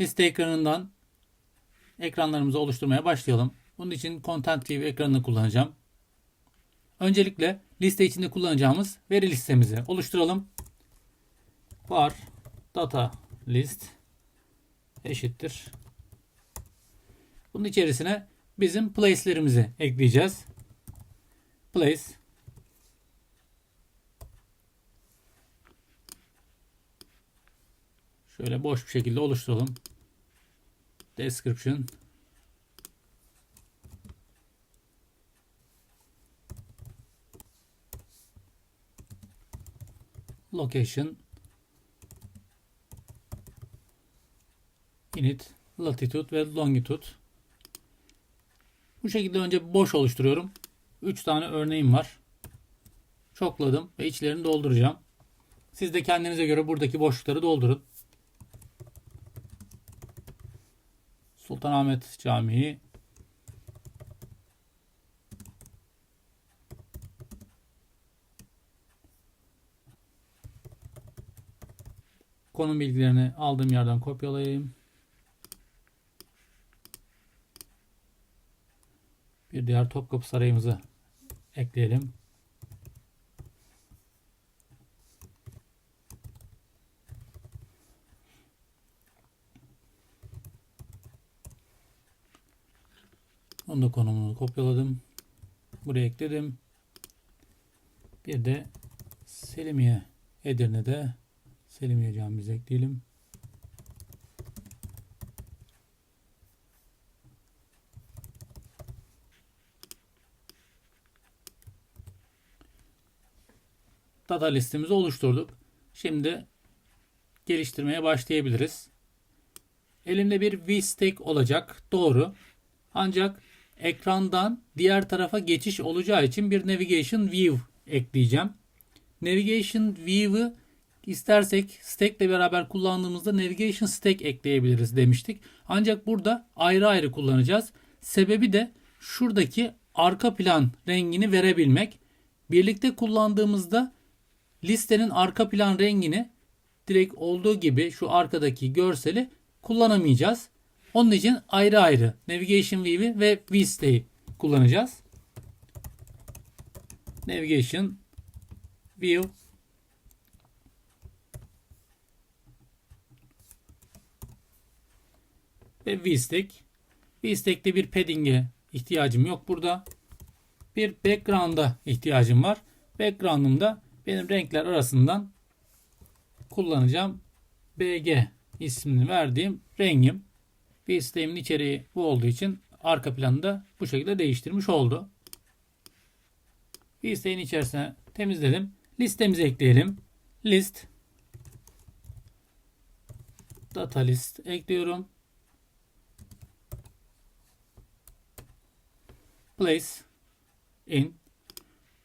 liste ekranından ekranlarımızı oluşturmaya başlayalım. Bunun için Content View ekranını kullanacağım. Öncelikle liste içinde kullanacağımız veri listemizi oluşturalım. Var data list eşittir. Bunun içerisine bizim place'lerimizi ekleyeceğiz. Place Şöyle boş bir şekilde oluşturalım. Description Location Init Latitude ve Longitude Bu şekilde önce boş oluşturuyorum. 3 tane örneğim var. Çokladım ve içlerini dolduracağım. Siz de kendinize göre buradaki boşlukları doldurun. Sultanahmet Camii konum bilgilerini aldığım yerden kopyalayayım. Bir diğer Topkapı Sarayımızı ekleyelim. Onun da konumunu kopyaladım. Buraya ekledim. Bir de Selimiye Edirne'de Selimiye Camimizi ekleyelim. Data listemizi oluşturduk. Şimdi geliştirmeye başlayabiliriz. Elimde bir vStack olacak. Doğru. Ancak ekrandan diğer tarafa geçiş olacağı için bir Navigation View ekleyeceğim. Navigation View'ı istersek stack ile beraber kullandığımızda Navigation Stack ekleyebiliriz demiştik. Ancak burada ayrı ayrı kullanacağız. Sebebi de şuradaki arka plan rengini verebilmek. Birlikte kullandığımızda listenin arka plan rengini direkt olduğu gibi şu arkadaki görseli kullanamayacağız. Onun için ayrı ayrı Navigation View'i ve VSTA'yı kullanacağız. Navigation View ve VStack. VStack'te bir padding'e ihtiyacım yok burada. Bir background'a ihtiyacım var. Background'ımda benim renkler arasından kullanacağım BG ismini verdiğim rengim. Bir sistemin içeriği bu olduğu için arka planı da bu şekilde değiştirmiş oldu. Bir isteğin içerisine temizledim. Listemizi ekleyelim. List data list ekliyorum. Place in.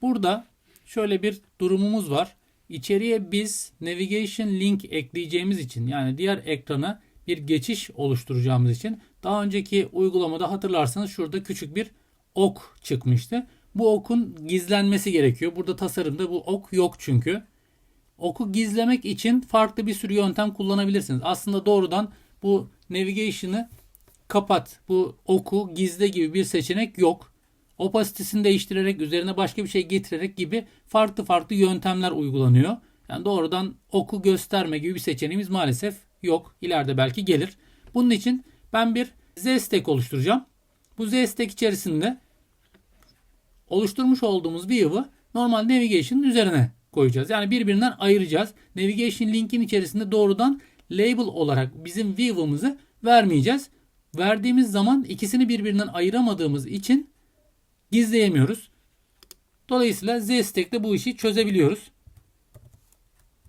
Burada şöyle bir durumumuz var. İçeriye biz navigation link ekleyeceğimiz için yani diğer ekrana bir geçiş oluşturacağımız için daha önceki uygulamada hatırlarsanız şurada küçük bir ok çıkmıştı. Bu okun gizlenmesi gerekiyor. Burada tasarımda bu ok yok çünkü. Oku gizlemek için farklı bir sürü yöntem kullanabilirsiniz. Aslında doğrudan bu navigation'ı kapat, bu oku gizle gibi bir seçenek yok. Opasitesini değiştirerek, üzerine başka bir şey getirerek gibi farklı farklı yöntemler uygulanıyor. Yani doğrudan oku gösterme gibi bir seçeneğimiz maalesef yok. İleride belki gelir. Bunun için ben bir Z-stack oluşturacağım. Bu Z-stack içerisinde oluşturmuş olduğumuz view'ı normal navigation'ın üzerine koyacağız. Yani birbirinden ayıracağız. Navigation link'in içerisinde doğrudan label olarak bizim view'ımızı vermeyeceğiz. Verdiğimiz zaman ikisini birbirinden ayıramadığımız için gizleyemiyoruz. Dolayısıyla Z-Stack'te bu işi çözebiliyoruz.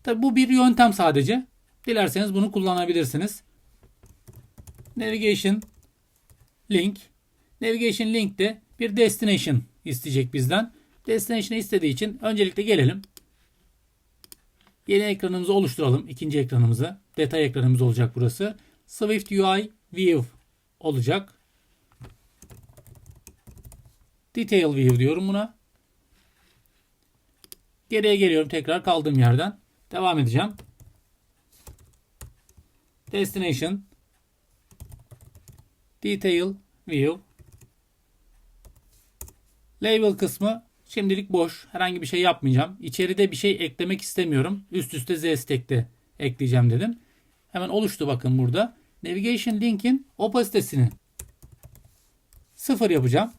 Tabi bu bir yöntem sadece. Dilerseniz bunu kullanabilirsiniz. Navigation link. Navigation link de bir destination isteyecek bizden. Destination istediği için öncelikle gelelim. Yeni ekranımızı oluşturalım. ikinci ekranımızı. Detay ekranımız olacak burası. Swift UI View olacak. Detail View diyorum buna. Geriye geliyorum tekrar kaldığım yerden. Devam edeceğim. Destination Detail View. Label kısmı şimdilik boş. Herhangi bir şey yapmayacağım. İçeride bir şey eklemek istemiyorum. Üst üste Z stack'te ekleyeceğim dedim. Hemen oluştu bakın burada. Navigation link'in opasitesini sıfır yapacağım.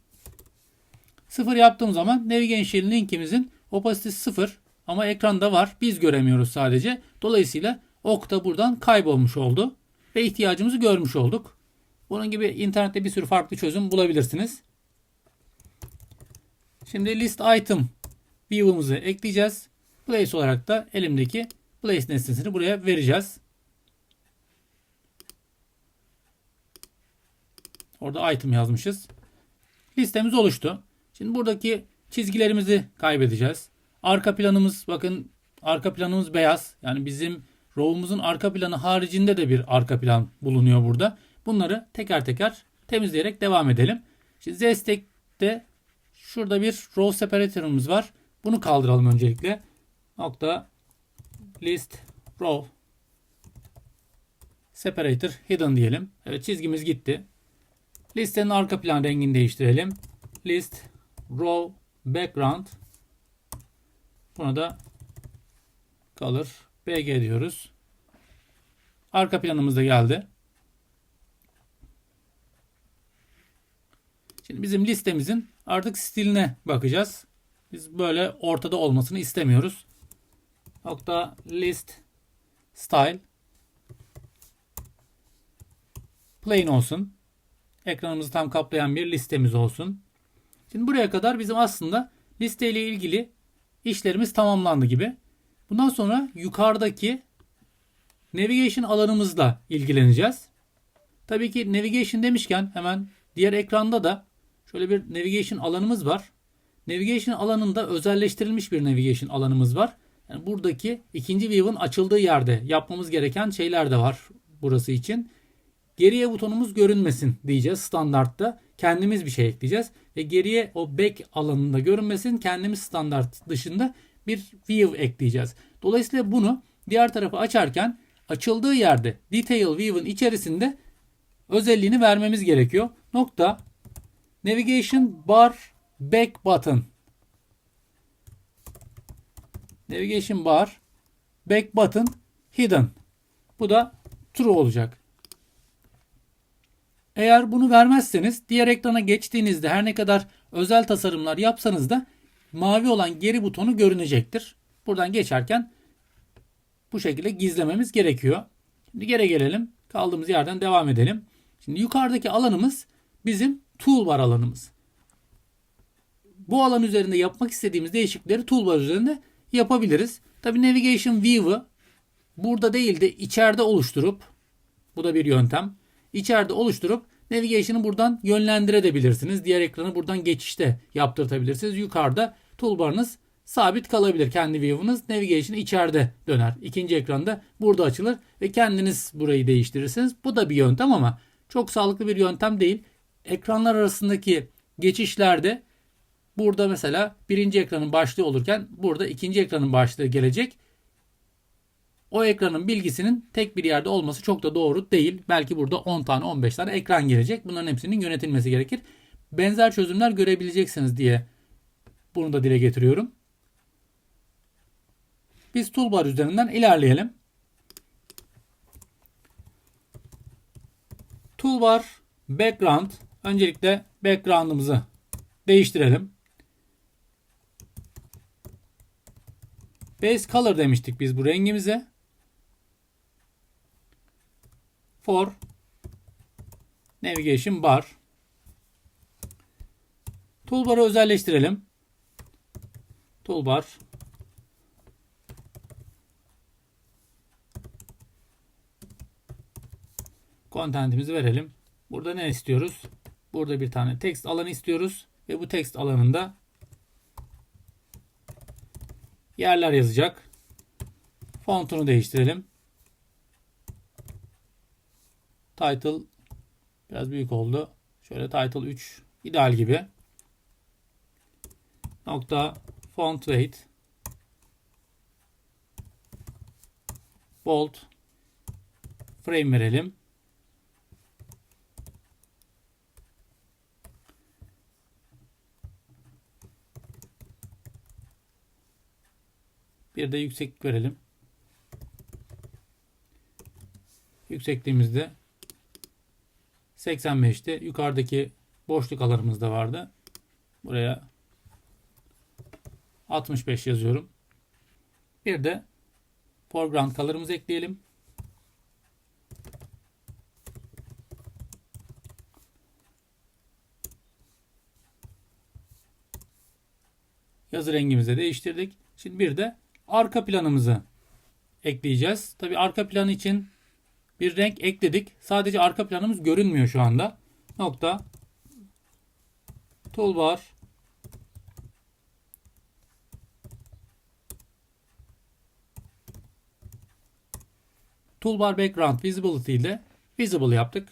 Sıfır yaptığım zaman Navigation link'imizin opasitesi sıfır ama ekranda var. Biz göremiyoruz sadece. Dolayısıyla ok da buradan kaybolmuş oldu. Ve ihtiyacımızı görmüş olduk. Bunun gibi internette bir sürü farklı çözüm bulabilirsiniz. Şimdi list item view'umuzu ekleyeceğiz. Place olarak da elimdeki place nesnesini buraya vereceğiz. Orada item yazmışız. Listemiz oluştu. Şimdi buradaki çizgilerimizi kaybedeceğiz. Arka planımız bakın arka planımız beyaz. Yani bizim row'umuzun arka planı haricinde de bir arka plan bulunuyor burada. Bunları teker teker temizleyerek devam edelim. Şimdi Zstack'te şurada bir row separator'ımız var. Bunu kaldıralım öncelikle. Nokta list row separator hidden diyelim. Evet çizgimiz gitti. Listenin arka plan rengini değiştirelim. List row background Buna da color BG diyoruz. Arka planımız da geldi. Şimdi bizim listemizin artık stiline bakacağız. Biz böyle ortada olmasını istemiyoruz. Nokta list style plain olsun. Ekranımızı tam kaplayan bir listemiz olsun. Şimdi buraya kadar bizim aslında listeyle ilgili işlerimiz tamamlandı gibi. Bundan sonra yukarıdaki navigation alanımızla ilgileneceğiz. Tabii ki navigation demişken hemen diğer ekranda da şöyle bir navigation alanımız var. Navigation alanında özelleştirilmiş bir navigation alanımız var. Yani buradaki ikinci view'ın açıldığı yerde yapmamız gereken şeyler de var burası için. Geriye butonumuz görünmesin diyeceğiz standartta. Kendimiz bir şey ekleyeceğiz. Ve geriye o back alanında görünmesin kendimiz standart dışında bir view ekleyeceğiz. Dolayısıyla bunu diğer tarafa açarken açıldığı yerde detail view'ın içerisinde özelliğini vermemiz gerekiyor. Nokta navigation bar back button navigation bar back button hidden. Bu da true olacak. Eğer bunu vermezseniz diğer ekrana geçtiğinizde her ne kadar özel tasarımlar yapsanız da mavi olan geri butonu görünecektir. Buradan geçerken bu şekilde gizlememiz gerekiyor. Şimdi geri gelelim. Kaldığımız yerden devam edelim. Şimdi yukarıdaki alanımız bizim toolbar alanımız. Bu alan üzerinde yapmak istediğimiz değişiklikleri toolbar üzerinde yapabiliriz. Tabi Navigation View'ı burada değil de içeride oluşturup bu da bir yöntem içeride oluşturup navigation'ı buradan yönlendirebilirsiniz. Diğer ekranı buradan geçişte yaptırtabilirsiniz. Yukarıda toolbar'ınız sabit kalabilir. Kendi view'unuz navigation içeride döner. İkinci ekranda burada açılır ve kendiniz burayı değiştirirsiniz. Bu da bir yöntem ama çok sağlıklı bir yöntem değil. Ekranlar arasındaki geçişlerde burada mesela birinci ekranın başlığı olurken burada ikinci ekranın başlığı gelecek o ekranın bilgisinin tek bir yerde olması çok da doğru değil. Belki burada 10 tane 15 tane ekran gelecek. Bunların hepsinin yönetilmesi gerekir. Benzer çözümler görebileceksiniz diye bunu da dile getiriyorum. Biz toolbar üzerinden ilerleyelim. Toolbar background öncelikle background'ımızı değiştirelim. Base color demiştik biz bu rengimize for navigation bar. Toolbar'ı özelleştirelim. Toolbar content'imizi verelim. Burada ne istiyoruz? Burada bir tane text alanı istiyoruz ve bu text alanında yerler yazacak. Fontunu değiştirelim. Title biraz büyük oldu. Şöyle title 3 ideal gibi. Nokta font weight, bold, frame verelim. Bir de yükseklik verelim. Yüksekliğimizde 85'ti. Yukarıdaki boşluk alanımız da vardı. Buraya 65 yazıyorum. Bir de foreground color'ımızı ekleyelim. Yazı rengimizi de değiştirdik. Şimdi bir de arka planımızı ekleyeceğiz. Tabi arka plan için bir renk ekledik. Sadece arka planımız görünmüyor şu anda. Nokta toolbar Toolbar Background Visibility ile Visible yaptık.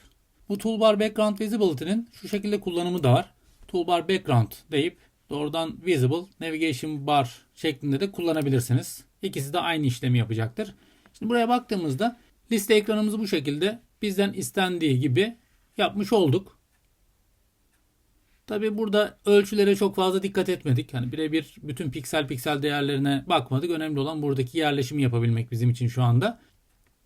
Bu Toolbar Background Visibility'nin şu şekilde kullanımı da var. Toolbar Background deyip doğrudan Visible Navigation Bar şeklinde de kullanabilirsiniz. İkisi de aynı işlemi yapacaktır. Şimdi buraya baktığımızda liste ekranımızı bu şekilde bizden istendiği gibi yapmış olduk. Tabi burada ölçülere çok fazla dikkat etmedik. Hani birebir bütün piksel piksel değerlerine bakmadık. Önemli olan buradaki yerleşimi yapabilmek bizim için şu anda.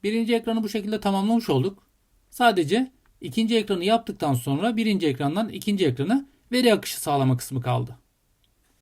Birinci ekranı bu şekilde tamamlamış olduk. Sadece ikinci ekranı yaptıktan sonra birinci ekrandan ikinci ekrana veri akışı sağlama kısmı kaldı.